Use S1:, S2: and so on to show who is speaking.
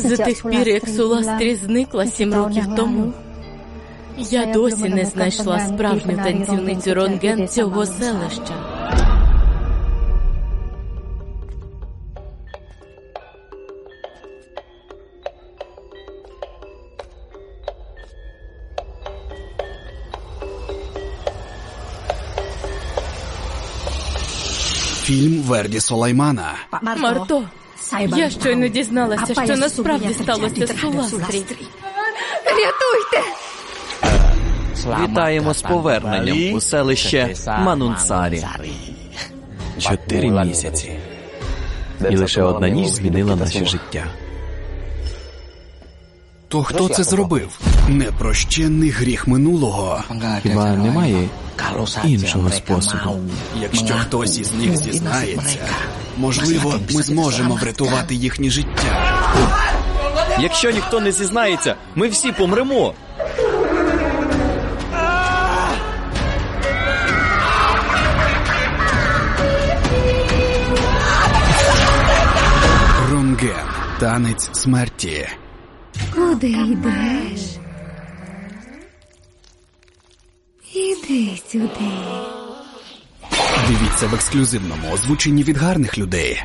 S1: З тих пір, як Суластрі зникла сім років тому, я досі не знайшла справжню танцівницю Ронген цього селища.
S2: Фільм Верді Солаймана.
S1: Марто, я щойно дізналася, що насправді сталося з Суластрі.
S3: Вітаємо з поверненням у селище Манунсарі. Чотири місяці. І лише одна ніч змінила наше життя.
S2: То хто це зробив? Непрощенний гріх минулого.
S3: Хіба немає іншого способу?
S2: Якщо хтось із них зізнається, можливо, ми зможемо врятувати їхнє життя.
S3: Якщо ніхто не зізнається, ми всі помремо.
S2: Ронген. Танець смерті.
S4: Куди йдеш? Іди сюди.
S2: Дивіться в ексклюзивному озвученні від гарних людей.